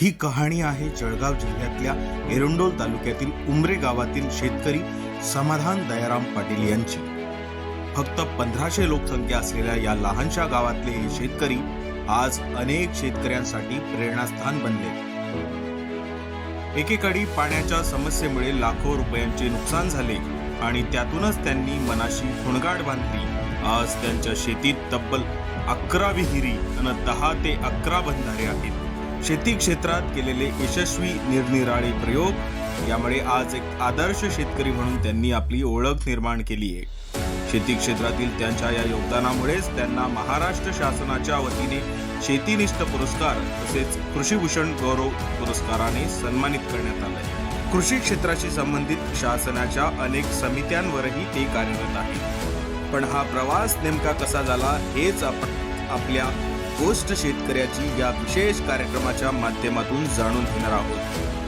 ही कहाणी आहे जळगाव जिल्ह्यातल्या एरंडोल तालुक्यातील उमरे गावातील शेतकरी समाधान दयाराम पाटील यांची. फक्त पंधराशे लोकसंख्या असलेल्या या लहानशा गावातले हे शेतकरी आज अनेक शेतकऱ्यांसाठी प्रेरणास्थान बनले. एकेकाळी पाण्याच्या समस्येमुळे लाखो रुपयांचे नुकसान झाले आणि त्यातूनच त्यांनी मनाशी खुणगाड बांधली. आज त्यांच्या शेतीत तब्बल अकरा विहिरी आणि दहा ते अकरा बंधारे आहेत. शेती क्षेत्रात केलेले यशस्वी निरनिराळे प्रयोग. यामुळे आज एक आदर्श शेतकरी म्हणून त्यांनी आपली ओळख निर्माण केली आहे. शेती क्षेत्रातील त्यांच्या या योगदानामुळेच त्यांना महाराष्ट्र शासनाच्या वतीने शेतीनिष्ठ पुरस्कार तसेच कृषीभूषण गौरव पुरस्काराने सन्मानित करण्यात आले. कृषी क्षेत्राशी संबंधित शासनाच्या अनेक समित्यांवरही ते कार्यरत आहे पण हा प्रवास नेमका कसा झाला हेच आपण आपल्या गोष्ट शेतकऱ्याची या विशेष कार्यक्रमाच्या माध्यमातून जाणून घेणार आहोत.